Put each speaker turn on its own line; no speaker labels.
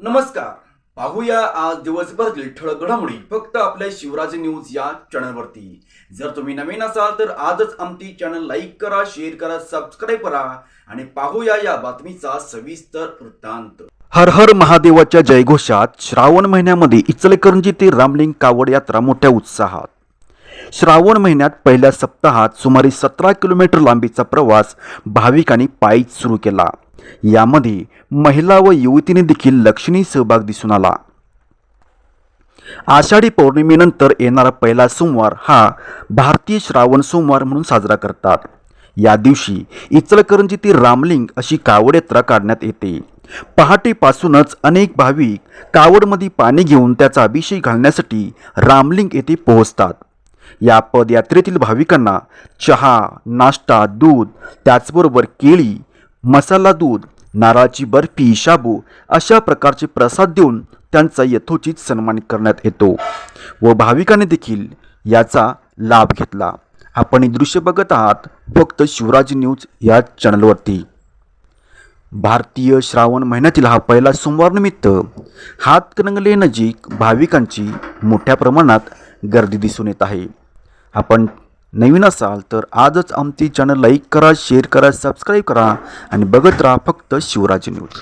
नमस्कार. पाहूया आज दिवसभरातील ठळक घडामोडी. फक्त आपल्या शिवराज न्यूज या चॅनलवरती. जर तुम्ही नवीन असाल तर आजच आमची चॅनल लाईक करा शेअर करा सबस्क्राईब करा आणि पाहूया या बातमीचा सविस्तर वृत्तांत. हर हर महादेवाच्या जयघोषात श्रावण महिन्यामध्ये इचलकरंजी ते रामलिंग कावड यात्रा मोठ्या उत्साहात. श्रावण महिन्यात पहिल्या सप्ताहात सुमारे सतरा किलोमीटर लांबीचा प्रवास भाविकांनी पायीच सुरू केला. यामध्ये महिला व युवतीने देखील लक्षणीय सहभाग दिसून आला. आषाढी पौर्णिमेनंतर येणारा पहिला सोमवार हा भारतीय श्रावण सोमवार म्हणून साजरा करतात. या दिवशी इचलकरंजी ते रामलिंग अशी कावड यात्रा काढण्यात येते. पहाटेपासूनच अनेक भाविक कावडमध्ये पाणी घेऊन त्याचा अभिषेक घालण्यासाठी रामलिंग येथे पोहोचतात. या पदयात्रेतील भाविकांना चहा नाश्ता दूध त्याचबरोबर केळी मसाला दूध नारळाची बर्फी शाबू अशा प्रकारचे प्रसाद देऊन त्यांचा यथोचित सन्मान करण्यात येतो व भाविकांनी देखील याचा लाभ घेतला. आपण हे दृश्य बघत आहात फक्त शिवराज न्यूज या चॅनलवरती. भारतीय श्रावण महिन्यातील हा पहिला सोमवारनिमित्त हातकणंगले नजीक भाविकांची मोठ्या प्रमाणात गर्दी दिसून येत आहे. आपण नवीन असाल तर आजच आमची चॅनल लाईक करा शेअर करा सबस्क्राईब करा आणि बघत राहा फक्त शिवराज न्यूज